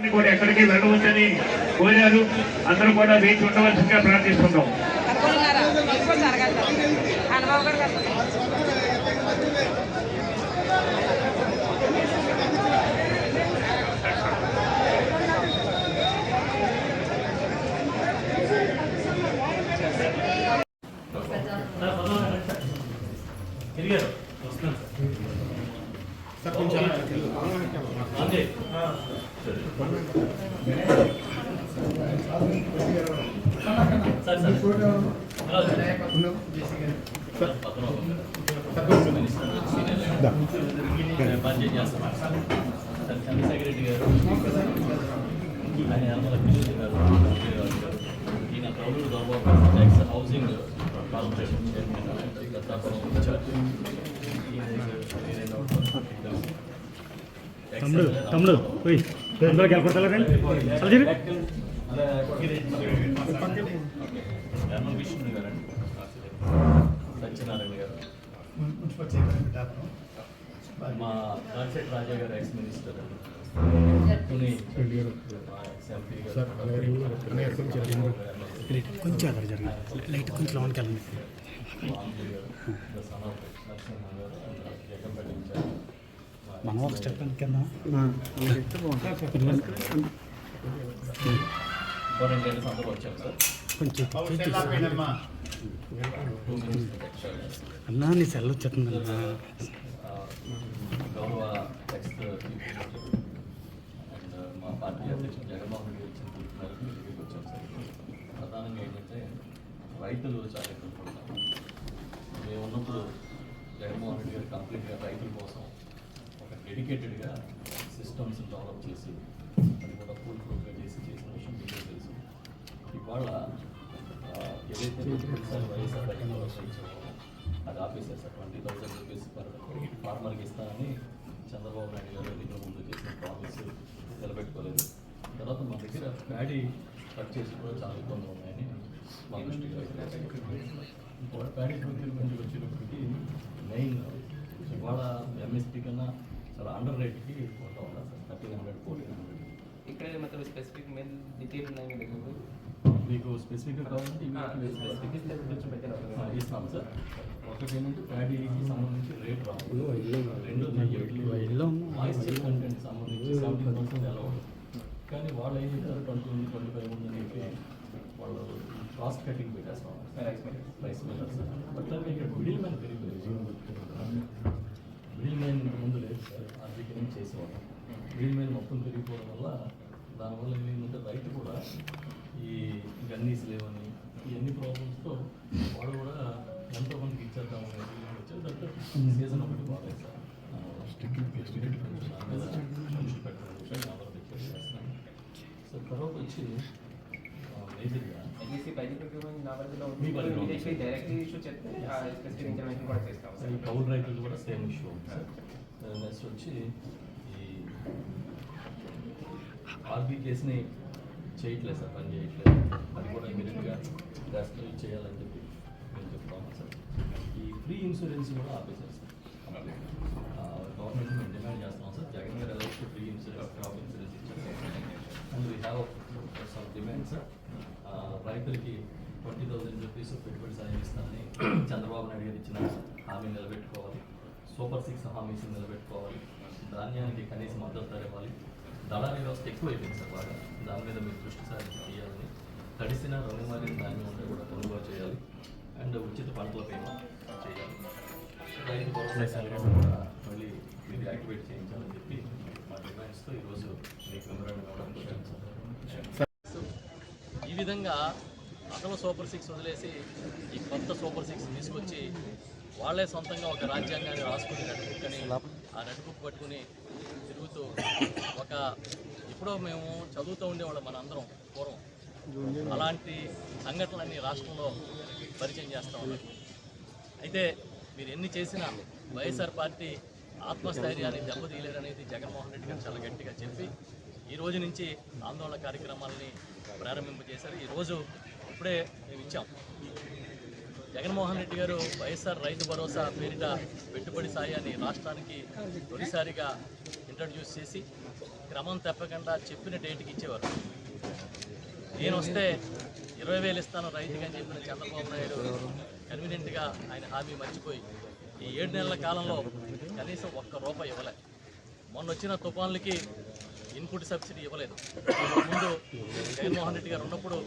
నుండి కూడా ఎక్కడికి వెళ్ళవచ్చని కోరారు. అందరూ కూడా వేచి ఉండవలసిందిగా ప్రార్థిస్తున్నాం. అనుకున్నారా మీకు కూడా చంద్రశేఖర రెడ్డి గారు ఆయన యనమల కిషోర్ గారు ఈయన ట్యాక్స్ హౌసింగ్ కార్పొరేషన్ చైర్మన్ తమ్ముడు తమ్ముడు పోయి. అందరూ విష్ణు గారండి సత్యనారాయణ గారు మా కాన్సెట్ రాజా గారు ఎక్స్ మినిస్టర్ కొంచెం అక్కడ జరగండి. లైట్ కొంచెం లోనికి వెళ్ళండి. మనం ఒక స్టెప్ కింద. కొంచెం అన్నా నీ సెల్ వచ్చేస్తుంది అన్నా. గౌరవ ఎక్స్ అండ్ మా పార్టీ అధ్యక్షుడు జగన్మోహన్ రెడ్డి వచ్చిన మేరకు వచ్చాం సార్ ప్రధానంగా ఏంటంటే రైతులు చాలా ఇబ్బంది పడతారు మేము ఉన్నప్పుడు జగన్మోహన్ రెడ్డి గారు కంప్లీట్గా రైతుల కోసం డెడికేటెడ్గా సిస్టమ్స్ డెవలప్ చేసి అది కూడా కూల్ ప్రూఫ్గా చేసి చేసిన విషయం మీకు తెలుసు. ఇవాళ ఏదైతే వైఎస్ఆర్ రైతు భరోసా అది ఆపేశారు sir twenty thousand rupees per ఫార్మర్కి ఇస్తానని చంద్రబాబు నాయుడు గారు ఎన్నికల ముందు చేసిన ప్రామిస్ నిలబెట్టుకోలేదు. తర్వాత మా దగ్గర ప్యాడీ పర్చేస్ కూడా చాలా ఇబ్బందులు ఉన్నాయని మా దృష్టికి ప్యాడీ ప్రొక్యూర్మెంట్ వచ్చేటప్పటికి మెయిన్ ఇవాళ ఎంఎస్పీ కన్నా చాలా అండర్ రేట్కి కొంటా ఉన్నారు sir thirteen hundred fourteen hundred ఇక్కడ मतलब स्पेसिफिक मेन डिटेल नहीं मिलेगा మీకు స్పెసిఫిక్గా కావాలంటే ఇవి ఆ, ఇస్తాం సార్ ఒకటి ఏంటంటే ప్యాడీకి సంబంధించి రేట్ రాదు రెండు ఇల్లు మాయిశ్చర్ కంటెంట్ సంబంధించి సెవెంటీన్ పర్సెంట్ ఎలా కానీ వాళ్ళు ఏం చేస్తారు ట్వంటీ ఉంది ట్వంటీ ఫైవ్ ఉంది అని చెప్పి వాళ్ళు కాస్ట్ కటింగ్ పెట్టేస్తాం రైస్ మిల్లర్స్ బట్ ఇక్కడ మిడిల్ మ్యాన్ పెరిగిపోయింది మొత్తం పెరిగిపోవడం వల్ల దానివల్ల ఏమైందంటే రైతు కూడా ఈ గన్నీస్ లేవని ఇవన్నీ ప్రాబ్లమ్స్తో వాడు కూడా ఎంతో మందికి ఇచ్చేద్దాం అనేది వచ్చారు దట్ సీజన్ ఒకటి బాగాలేదు. సార్ దృష్టి పెట్టడం విషయం డిస్కస్ చేస్తున్నాం సో తర్వాత వచ్చి మేజర్గా కౌలు రైతులు కూడా సేమ్ ఇష్యూ ఉంది సార్ నెక్స్ట్ వచ్చి ఆర్బీ కేసుని చేయట్లేదు సార్ పని చేయట్లేదు. అది కూడా ఇమీడియట్గా దాస్తో చేయాలని చెప్పి మేము చెప్తాము సార్. ఈ ఫ్రీ ఇన్సూరెన్స్ కూడా ఆపేశారు సార్. గవర్నమెంట్ మేము డిమాండ్ చేస్తాం సార్. జగన్ గారు ఎలా ఫ్రీ ఇన్సూరెన్స్ క్రాప్ ఇన్సూరెన్స్ ఇచ్చారు and we have some demand sir. రైతులకి ట్వంటీ థౌసండ్ రూపీస్ పెట్టుబడి సాయం ఇస్తానని చంద్రబాబు నాయుడు గారు ఇచ్చిన హామీ నిలబెట్టుకోవాలి. సూపర్ సిక్స్ హామీస్ నిలబెట్టుకోవాలి. ధాన్యానికి కనీస మద్దతు ధర ఇవ్వాలి. దళాల వ్యవస్థ ఎక్కువైపోయింది సార్ బాగా దాని మీద మీరు దృష్టి సారించి తడిసిన తడిసిన రుణమాలిన ధాన్యం ఉంటే కూడా కొనుగోలు చేయాలి అండ్ ఉచిత పంటల బీమా చేయాలి రైతు భరోసా కూడా మళ్ళీ మీరు యాక్టివేట్ చేయించాలని చెప్పి మా డిమాండ్స్తో ఈరోజు మీకు మెమరాండం ఇవ్వడం ఈ విధంగా అసలు సూపర్ సిక్స్ వదిలేసి ఈ కొత్త సూపర్ సిక్స్ తీసుకొచ్చి వాళ్ళే సొంతంగా ఒక రాజ్యాంగాన్ని రాసుకుని నడుపుకొని ఆ నడుపు పట్టుకుని తిరుగుతూ ఒక ఎప్పుడో మేము చదువుతూ ఉండేవాళ్ళం మన అందరం పూర్వం. అలాంటి సంఘటనలన్నీ రాష్ట్రంలో పరిచయం చేస్తూ ఉన్నారు అయితే మీరు ఎన్ని చేసినా వైఎస్ఆర్ పార్టీ ఆత్మస్థైర్యాన్ని దెబ్బతీయలేరనేది జగన్మోహన్ రెడ్డి గారు చాలా గట్టిగా చెప్పి ఈ రోజు నుంచి ఆందోళన కార్యక్రమాలని ప్రారంభింపజేశారు. ఈరోజు ఇప్పుడే మేము ఇచ్చాం. జగన్మోహన్ రెడ్డి గారు వైఎస్ఆర్ రైతు భరోసా పేరిట పెట్టుబడి సాయాన్ని రాష్ట్రానికి తొలిసారిగా ఇంట్రడ్యూస్ చేసి క్రమం తప్పకుండా చెప్పిన డేట్కి ఇచ్చేవారు. నేను వస్తే ఇరవై వేలు ఇస్తాను రైతుకి అని చెప్పిన చంద్రబాబు నాయుడు కన్వీనియంట్గా ఆయన హామీ మర్చిపోయి ఈ ఏడు నెలల కాలంలో కనీసం ఒక్క రూపాయి ఇవ్వలే. మొన్న వచ్చిన తుఫాన్లకి ఇన్పుట్ సబ్సిడీ ఇవ్వలేదు. ముందు జగన్మోహన్ రెడ్డి గారు ఉన్నప్పుడు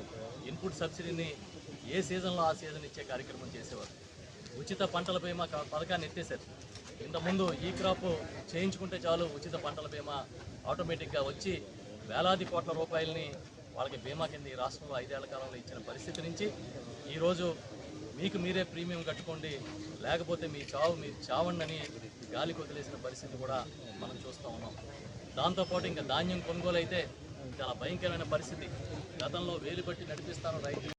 ఇన్పుట్ సబ్సిడీని ఏ సీజన్లో ఆ సీజన్ ఇచ్చే కార్యక్రమం చేసేవారు? ఉచిత పంటల బీమా పథకాన్ని ఎత్తేసారు ఇంతకుముందు ఈ క్రాప్ చేయించుకుంటే చాలు ఉచిత పంటల బీమా ఆటోమేటిక్గా వచ్చి వేలాది కోట్ల రూపాయలని వాళ్ళకి బీమా కింద ఈ రాష్ట్రంలో ఐదేళ్ళ కాలంలో ఇచ్చిన పరిస్థితి నుంచి ఈరోజు మీకు మీరే ప్రీమియం కట్టుకోండి లేకపోతే మీ చావు మీరు చావండి గాలికి వదిలేసిన పరిస్థితి కూడా మనం చూస్తూ ఉన్నాం. దాంతోపాటు ఇంకా ధాన్యం కొనుగోలు అయితే చాలా భయంకరమైన పరిస్థితి. గతంలో వేలు పెట్టి నడిపిస్తాను రైతులు.